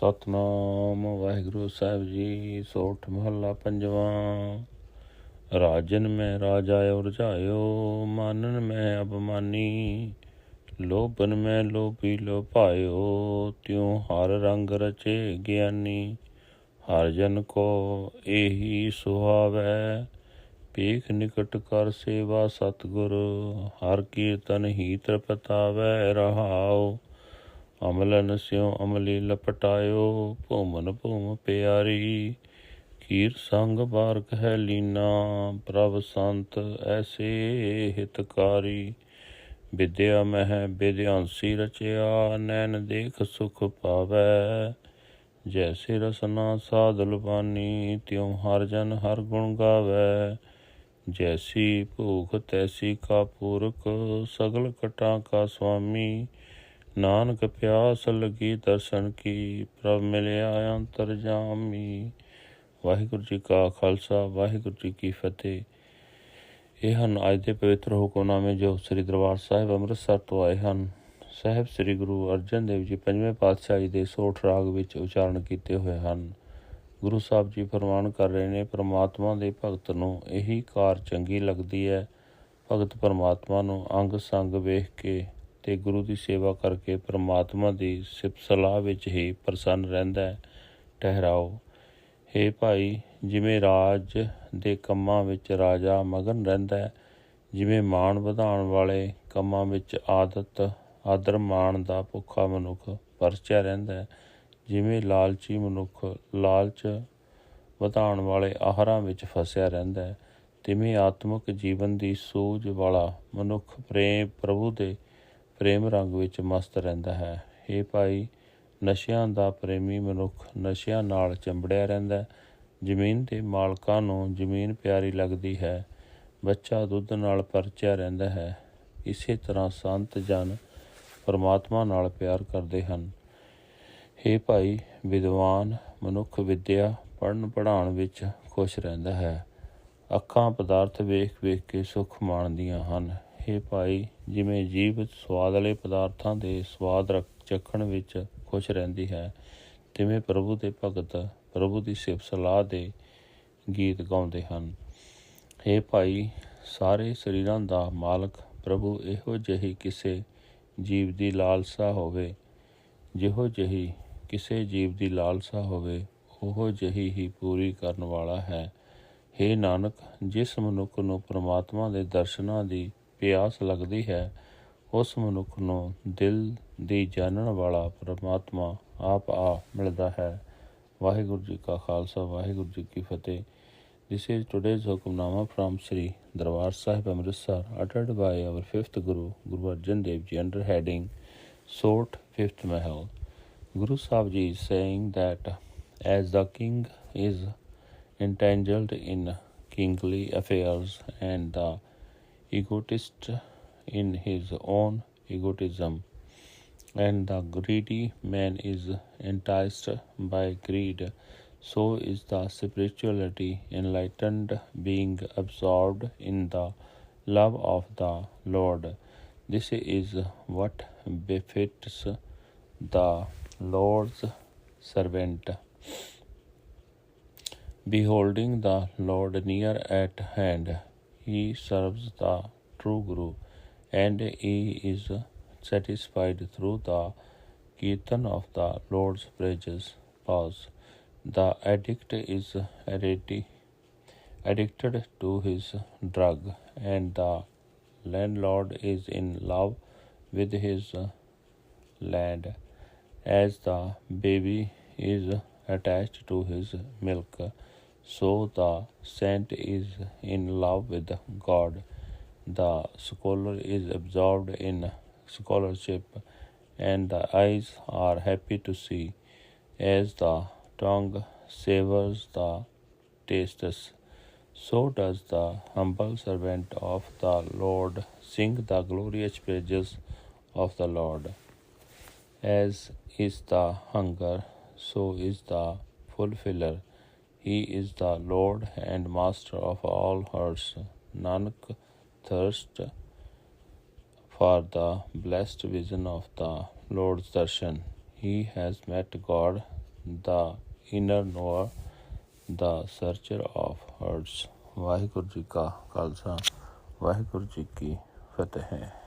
ਸਤਨਾਮ ਵਾਹਿਗੁਰੂ ਸਾਹਿਬ ਜੀ, ਸੋਠ ਮਹੱਲਾ ਪੰਜਵਾਂ। ਰਾਜਨ ਮੈਂ ਰਾਜਾ ਉਰਝਾਇਓ ਮਾਨਨ ਮੈਂ ਅਪਮਾਨੀ, ਲੋਭਨ ਮੈਂ ਲੋਭੀ ਲੋਭਾਇਓ, ਤਿਉ ਹਰ ਰੰਗ ਰਚੇ ਗਿਆਨੀ, ਹਰ ਜਨ ਕੋ ਇਹੀ ਸੁਹਾਵੈ। ਪੀਖ ਨਿਕਟ ਕਰ ਸੇਵਾ ਸਤਗੁਰ, ਹਰ ਕੀਰਤਨ ਹੀ ਤ੍ਰਿਪਤਾਵੈ ਰਹਾਓ ਅਮਲਨ ਸਿਉ ਅਮਲੀ ਲਪਟਾਇਓ, ਭੂਮਨ ਭੂਮ ਪਿਆਰੀ। ਕੀਰ ਸੰਗ ਬਾਰਕ ਹੈ ਲੀਨਾ, ਪ੍ਰਭ ਸੰਤ ਐਸੇ ਹਿਤਕਾਰੀ। ਵਿਦਿਆ ਮਹਿ ਵਿਦਿਆਂਸੀ ਰਚਿਆ, ਨੈਣ ਦੇਖ ਸੁਖ ਪਾਵੈ। ਜੈਸੇ ਰਸਨਾ ਸਾਧ ਲੁਬਾਨੀ, ਤਿਉ ਹਰ ਜਨ ਹਰ ਗੁਣ ਗਾਵੈ। ਜੈਸੀ ਭੂਖ ਤੈਸੀ ਕਾ ਪੂਰਕ ਸਗਲ ਕਟਾਂ ਕਾ ਸੁਆਮੀ ਨਾਨਕ ਪਿਆਸ ਲਗੀ ਦਰਸ਼ਨ ਕੀ, ਪ੍ਰਭ ਮਿਲਿਆ ਅੰਤਰ ਜਾਮੀ। ਵਾਹਿਗੁਰੂ ਜੀ ਕਾ ਖਾਲਸਾ, ਵਾਹਿਗੁਰੂ ਜੀ ਕੀ ਫਤਿਹ। ਇਹ ਹਨ ਅੱਜ ਦੇ ਪਵਿੱਤਰ ਹੁਕਮਨਾਮੇ ਜੋ ਸ੍ਰੀ ਦਰਬਾਰ ਸਾਹਿਬ ਅੰਮ੍ਰਿਤਸਰ ਤੋਂ ਆਏ ਹਨ। ਸਾਹਿਬ ਸ੍ਰੀ ਗੁਰੂ ਅਰਜਨ ਦੇਵ ਜੀ ਪੰਜਵੇਂ ਪਾਤਸ਼ਾਹ ਜੀ ਦੇ ਸੋਠ ਰਾਗ ਵਿੱਚ ਉਚਾਰਨ ਕੀਤੇ ਹੋਏ ਹਨ। ਗੁਰੂ ਸਾਹਿਬ ਜੀ ਫਰਮਾਨ ਕਰ ਰਹੇ ਨੇ, ਪ੍ਰਮਾਤਮਾ ਦੇ ਭਗਤ ਨੂੰ ਇਹੀ ਕਾਰ ਚੰਗੀ ਲੱਗਦੀ ਹੈ। ਭਗਤ ਪਰਮਾਤਮਾ ਨੂੰ ਅੰਗ ਸੰਗ ਵੇਖ ਕੇ ਤੇ ਗੁਰੂ ਦੀ ਸੇਵਾ ਕਰਕੇ ਪ੍ਰਮਾਤਮਾ ਦੀ ਸਿਫਤ ਸਲਾਹ ਵਿੱਚ ਹੀ ਪ੍ਰਸੰਨ ਰਹਿੰਦਾ ਹੈ। ਠਹਿਰਾਓ। हे ਭਾਈ, ਜਿਵੇਂ ਰਾਜ ਦੇ ਕੰਮਾਂ ਵਿੱਚ ਰਾਜਾ ਮਗਨ ਰਹਿੰਦਾ ਹੈ, ਜਿਵੇਂ ਮਾਣ ਵਧਾਉਣ ਵਾਲੇ ਕੰਮਾਂ ਵਿੱਚ ਆਦਤ, ਆਦਰ ਮਾਣ ਦਾ ਭੁੱਖਾ ਮਨੁੱਖ ਪਰਚਿਆ ਰਹਿੰਦਾ ਹੈ, ਜਿਵੇਂ ਲਾਲਚੀ ਮਨੁੱਖ ਲਾਲਚ ਵਧਾਉਣ ਵਾਲੇ ਆਹਰਾਂ ਵਿੱਚ ਫਸਿਆ ਰਹਿੰਦਾ ਹੈ, ਤਿਵੇਂ ਆਤਮਿਕ ਜੀਵਨ ਦੀ ਸੂਝ ਵਾਲਾ ਮਨੁੱਖ ਪ੍ਰੇਮ ਪ੍ਰਭੂ ਦੇ ਪ੍ਰੇਮ ਰੰਗ ਵਿੱਚ ਮਸਤ ਰਹਿੰਦਾ ਹੈ। ਇਹ ਭਾਈ, ਨਸ਼ਿਆਂ ਦਾ ਪ੍ਰੇਮੀ ਮਨੁੱਖ ਨਸ਼ਿਆਂ ਨਾਲ ਚੰਬੜਿਆ ਰਹਿੰਦਾ ਜ਼ਮੀਨ ਦੇ ਮਾਲਕਾਂ ਨੂੰ ਜ਼ਮੀਨ ਪਿਆਰੀ ਲੱਗਦੀ ਹੈ। ਬੱਚਾ ਦੁੱਧ ਨਾਲ ਪਰਚਿਆ ਰਹਿੰਦਾ ਹੈ। ਇਸੇ ਤਰ੍ਹਾਂ ਸੰਤ ਜਨ ਪਰਮਾਤਮਾ ਨਾਲ ਪਿਆਰ ਕਰਦੇ ਹਨ। हे ਭਾਈ, ਵਿਦਵਾਨ ਮਨੁੱਖ ਵਿਦਿਆ ਪੜਨ ਪੜਾਉਣ ਵਿੱਚ ਖੁਸ਼ ਰਹਿੰਦਾ ਹੈ। ਅੱਖਾਂ ਪਦਾਰਥ ਵੇਖ ਵੇਖ ਕੇ ਸੁਖ ਮਾਣਦੀਆਂ ਹਨ। हे ਭਾਈ ਜਿਵੇਂ ਜੀਵ ਸਵਾਦ ਵਾਲੇ ਪਦਾਰਥਾਂ ਦੇ ਸਵਾਦ ਰਖ ਚੱਖਣ ਵਿੱਚ ਖੁਸ਼ ਰਹਿੰਦੀ ਹੈ ਤਿਵੇਂ ਪ੍ਰਭੂ ਦੇ ਭਗਤ ਪ੍ਰਭੂ ਦੀ ਸਿਫਤ ਸਲਾਹ ਦੇ ਗੀਤ ਗਾਉਂਦੇ ਹਨ हे ਭਾਈ ਸਾਰੇ ਸਰੀਰਾਂ ਦਾ ਮਾਲਕ ਪ੍ਰਭੂ ਇਹੋ ਜਿਹੀ ਕਿਸੇ ਜੀਵ ਦੀ ਲਾਲਸਾ ਹੋਵੇ ਜਿਹੋ ਜਿਹੀ ਕਿਸੇ ਜੀਵ ਦੀ ਲਾਲਸਾ ਹੋਵੇ ਉਹੋ ਜਿਹੀ ਹੀ ਪੂਰੀ ਕਰਨ ਵਾਲਾ ਹੈ हे ਨਾਨਕ ਜਿਸ ਮਨੁੱਖ ਨੂੰ ਪ੍ਰਮਾਤਮਾ ਦੇ ਦਰਸ਼ਨਾਂ ਦੀ ਪਿਆਸ ਲੱਗਦੀ ਹੈ ਉਸ ਮਨੁੱਖ ਨੂੰ ਦਿਲ ਦੀ ਜਾਣਨ ਵਾਲਾ ਪ੍ਰਮਾਤਮਾ ਆਪ ਆ ਮਿਲਦਾ ਹੈ ਵਾਹਿਗੁਰੂ ਜੀ ਕਾ ਖਾਲਸਾ ਵਾਹਿਗੁਰੂ ਜੀ ਕੀ ਫਤਿਹ This is today's Hukamnama from Sri Darbar Sahib Amritsar uttered by our fifth Guru, Guru Arjan Dev Ji under heading Sort Fifth Mahal. Guru Sahib Ji is saying that as the king is entangled in kingly affairs and the egotist in his own egotism, and the greedy man is enticed by greed, so is the spirituality enlightened being absorbed in the love of the Lord. This is what befits the Lord's servant. Beholding the Lord near at hand, he serves the true Guru, and he is satisfied through the kirtan of the Lord's praises. Pause. The addict is already addicted to his drug, and the landlord is in love with his land. As the baby is attached to his milk, so the saint is in love with God. The scholar is absorbed in scholarship, and the eyes are happy to see, as the tongue savors the tastes. So does the humble servant of the Lord sing the glorious praises of the Lord. As is the hunger, so is the fulfiller. He is the Lord and Master of all hearts. Nanak thirst for the blessed vision of the Lord's darshan. He has met God the inner knower, the searcher of hearts. Waheguru ji ਕਾ ਖਾਲਸਾ ਵਾਹਿਗੁਰੂ ਜੀ ਕੀ ਫਤਿਹ